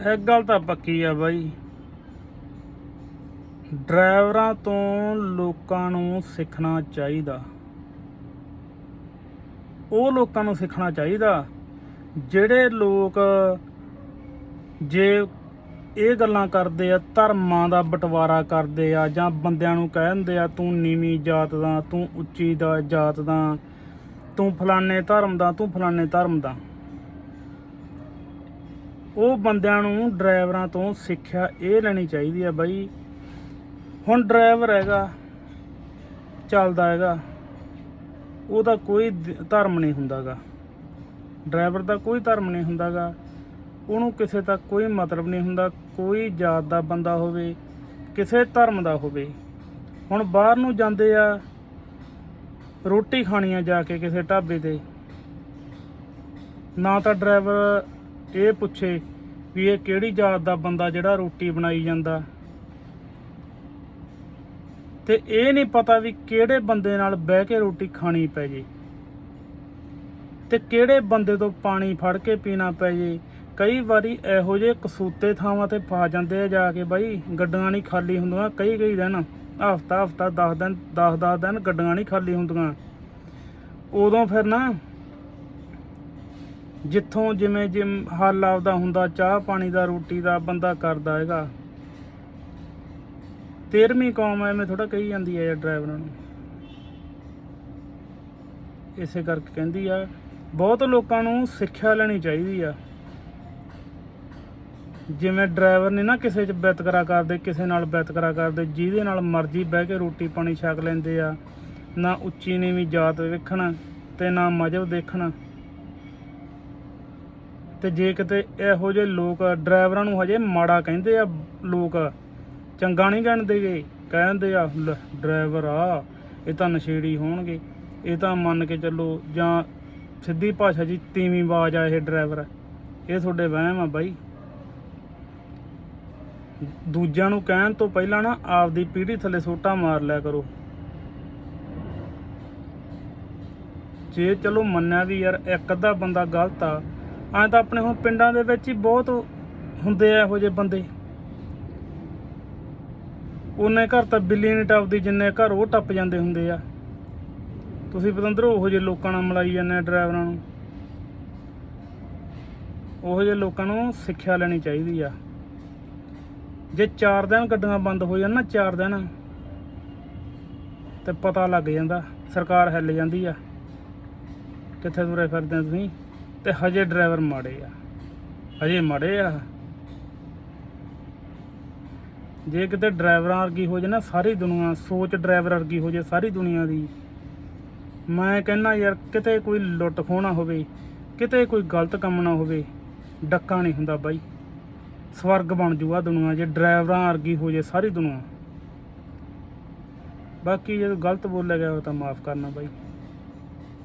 ਇੱਕ ਗੱਲ ਤਾਂ ਪੱਕੀ ਆ ਬਾਈ। ਡਰਾਈਵਰਾਂ ਤੋਂ ਲੋਕਾਂ ਨੂੰ ਸਿੱਖਣਾ ਚਾਹੀਦਾ। ਉਹ ਲੋਕਾਂ ਨੂੰ ਸਿੱਖਣਾ ਚਾਹੀਦਾ ਜਿਹੜੇ ਲੋਕ ਜੇ ਇਹ ਗੱਲਾਂ ਕਰਦੇ ਆ, ਧਰਮਾਂ ਦਾ ਬਟਵਾਰਾ ਕਰਦੇ ਆ ਜਾਂ ਬੰਦਿਆਂ ਨੂੰ ਕਹਿੰਦੇ ਆ, ਤੂੰ ਨੀਵੀਂ ਜਾਤ ਦਾ, ਤੂੰ ਉੱਚੀ ਦਾ ਜਾਤ ਦਾ, ਤੂੰ ਫਲਾਣੇ ਧਰਮ ਦਾ, ਤੂੰ ਫਲਾਣੇ ਧਰਮ ਦਾ। ਉਹ ਬੰਦਿਆਂ ਨੂੰ ਡਰਾਈਵਰਾਂ ਤੋਂ ਸਿੱਖਿਆ ਇਹ ਲੈਣੀ ਚਾਹੀਦੀ ਆ ਬਾਈ। ਹੁਣ ਡਰਾਈਵਰ ਹੈਗਾ, ਚੱਲਦਾ ਹੈਗਾ, ਉਹਦਾ ਕੋਈ ਧਰਮ ਨਹੀਂ ਹੁੰਦਾਗਾ। ਡਰਾਈਵਰ ਦਾ ਕੋਈ ਧਰਮ ਨਹੀਂ ਹੁੰਦਾਗਾ, ਉਹਨੂੰ ਕਿਸੇ ਤੱਕ ਕੋਈ ਮਤਲਬ ਨਹੀਂ ਹੁੰਦਾ, ਕੋਈ ਜਾਤ ਦਾ ਬੰਦਾ ਹੋਵੇ, ਕਿਸੇ ਧਰਮ ਦਾ ਹੋਵੇ। ਹੁਣ ਬਾਹਰ ਨੂੰ ਜਾਂਦੇ ਆ, ਰੋਟੀ ਖਾਣੀ ਆ ਜਾ ਕੇ ਕਿਸੇ ਢਾਬੇ ਤੇ, ਨਾ ਤਾਂ ਡਰਾਈਵਰ ਇਹ ਪੁੱਛੇ ਵੀ ਇਹ ਕਿਹੜੀ ਜਾਤ ਦਾ ਬੰਦਾ ਜਿਹੜਾ ਰੋਟੀ ਬਣਾਈ ਜਾਂਦਾ? ਤੇ ਇਹ ਨਹੀਂ ਪਤਾ ਵੀ ਕਿਹੜੇ ਬੰਦੇ ਨਾਲ ਬਹਿ ਕੇ ਰੋਟੀ ਖਾਣੀ ਪੈ ਜੇ। ਤੇ ਕਿਹੜੇ ਬੰਦੇ ਤੋਂ ਪਾਣੀ ਫੜ ਕੇ ਪੀਣਾ ਪੈ ਜੇ। ਕਈ ਵਾਰੀ ਇਹੋ ਜਿਹੇ ਕਸੂਤੇ ਥਾਵਾਂ ਤੇ ਫਾ ਜਾਂਦੇ ਆ ਜਾ ਕੇ ਬਾਈ, ਗੱਡੀਆਂ ਨਹੀਂ ਖਾਲੀ ਹੁੰਦੀਆਂ, ਕਈ ਕਈ ਦਿਨ, ਹਫਤਾ ਹਫਤਾ 10 ਦਿਨ 10 10 ਦਿਨ ਗੱਡੀਆਂ ਨਹੀਂ ਖਾਲੀ ਹੁੰਦੀਆਂ। ਉਦੋਂ ਫਿਰ ਨਾ ਜਿੱਥੋਂ ਜਿਵੇਂ ਜਿਮ ਹੱਲ ਆਪਦਾ ਹੁੰਦਾ, ਚਾਹ ਪਾਣੀ ਦਾ, ਰੋਟੀ ਦਾ ਬੰਦਾ ਕਰਦਾ ਹੈਗਾ। ਤੇਰਵੀਂ ਕੌਮ ਐਵੇਂ ਥੋੜਾ ਕਹੀ ਜਾਂਦੀ ਹੈ ਯਾਰ ਡਰਾਈਵਰਾਂ ਨੂੰ। ਇਸੇ ਕਰਕੇ ਕਹਿੰਦੀ ਆ, ਬਹੁਤ ਲੋਕਾਂ ਨੂੰ ਸਿੱਖਿਆ ਲੈਣੀ ਚਾਹੀਦੀ ਆ। ਜਿਵੇਂ ਡਰਾਈਵਰ ਨੇ ਨਾ ਕਿਸੇ 'ਚ ਬਿਤਕਰਾ ਕਰਦੇ, ਕਿਸੇ ਨਾਲ ਬਿਤਕਰਾ ਕਰਦੇ, ਜਿਹਦੇ ਨਾਲ ਮਰਜ਼ੀ ਬਹਿ ਕੇ ਰੋਟੀ ਪਾਣੀ ਛਕ ਲੈਂਦੇ ਆ, ਨਾ ਉੱਚੀ ਨੀਵੀਂ ਜਾਤ ਵੇਖਣ ਤੇ ਨਾ ਮਜਬ ਦੇਖਣ। ਤੇ ਜੇ ਕਿਤੇ ਇਹੋ ਜਿਹੇ ਲੋਕ ਡਰਾਈਵਰਾਂ ਨੂੰ ਹਜੇ ਮਾੜਾ ਕਹਿੰਦੇ ਆ ਲੋਕ ਚੰਗਾ ਨਹੀਂ ਕਹਿੰਦੇਗੇ ਕਹਿੰਦੇ ਆ ਲੈ, ਡਰਾਈਵਰ ਆ ਇਹ ਤਾਂ ਨਸ਼ੇੜੀ ਹੋਣਗੇ ਇਹ ਤਾਂ ਮੰਨ ਕੇ ਚੱਲੋ ਜਾਂ ਸਿੱਧੀ ਭਾਸ਼ਾ ਜੀ ਤੀਵੀਂ ਆਵਾਜ਼ ਆ ਇਹ ਡਰਾਈਵਰ ਇਹ ਤੁਹਾਡੇ ਵਹਿਮ ਆ ਬਾਈ। ਦੂਜਿਆਂ ਨੂੰ ਕਹਿਣ ਤੋਂ ਪਹਿਲਾਂ ਨਾ ਆਪਦੀ ਪੀੜੀ ਥੱਲੇ ਸੋਟਾ ਮਾਰ ਲਿਆ ਕਰੋ। ਜੇ ਚਲੋ ਮੰਨਿਆ ਵੀ ਯਾਰ ਇੱਕ ਅੱਧਾ ਬੰਦਾ ਗਲਤ ਆ ਐਂ ਤਾਂ ਆਪਣੇ ਹੁਣ ਪਿੰਡਾਂ ਦੇ ਵਿੱਚ ਹੀ ਬਹੁਤ ਹੁੰਦੇ ਆ ਇਹੋ ਜਿਹੇ ਬੰਦੇ। ਉਹਨੇ ਘਰ ਤਾਂ ਬਿੱਲੀ ਨਹੀਂ ਟੱਪਦੀ, ਜਿੰਨੇ ਘਰ ਉਹ ਟੱਪ ਜਾਂਦੇ ਹੁੰਦੇ ਆ। ਤੁਸੀਂ ਪਤੰਦਰ, ਉਹੋ ਜਿਹੇ ਲੋਕਾਂ ਨਾਲ ਮਲਾਈ ਜਾਂਦੇ ਆ ਡਰਾਈਵਰਾਂ ਨੂੰ। ਉਹੋ ਜਿਹੇ ਲੋਕਾਂ ਨੂੰ ਸਿੱਖਿਆ ਲੈਣੀ ਚਾਹੀਦੀ ਆ। ਜੇ 4 ਦਿਨ ਗੱਡੀਆਂ ਬੰਦ ਹੋ ਜਾਣ ਨਾ 4 ਦਿਨ, ਤੇ ਪਤਾ ਲੱਗ ਜਾਂਦਾ, ਸਰਕਾਰ ਹਿੱਲ ਜਾਂਦੀ ਆ। ਕਿੱਥੇ ਤੁਰੇ ਫਿਰਦੇ ਆ ਤੁਸੀਂ? ਤੇ ਹਜੇ ਡਰਾਈਵਰ ਮਾੜੇ ਆ। ਹਜੇ ਮਾੜੇ ਆ। ਜੇ ਕਿਤੇ ਡਰਾਈਵਰਾਂ ਵਰਗੀ ਹੋ ਜੇ ਨਾ, ਸਾਰੀ ਦੁਨੀਆ, ਸੋਚ ਡਰਾਈਵਰ ਵਰਗੀ ਹੋ ਜੇ ਸਾਰੀ ਦੁਨੀਆ ਦੀ, ਮੈਂ ਕਹਿੰਨਾ ਯਾਰ, ਕਿਤੇ ਕੋਈ ਲੁੱਟ ਖੋਣਾ ਹੋਵੇ, ਕਿਤੇ ਕੋਈ ਗਲਤ ਕੰਮ ਨਾ ਹੋਵੇ, ਡੱਕਾ ਨਹੀਂ ਹੁੰਦਾ ਬਾਈ। ਸਵਰਗ ਬਣ ਜੂਗਾ ਦੁਨੀਆ ਜੇ ਡਰਾਈਵਰਾਂ ਵਰਗੀ ਹੋ ਜੇ ਸਾਰੀ ਦੁਨੀਆ। ਬਾਕੀ ਜੇ ਗਲਤ ਬੋਲਿਆ ਗਿਆ ਉਹ ਤਾਂ ਮਾਫ ਕਰਨਾ ਬਾਈ।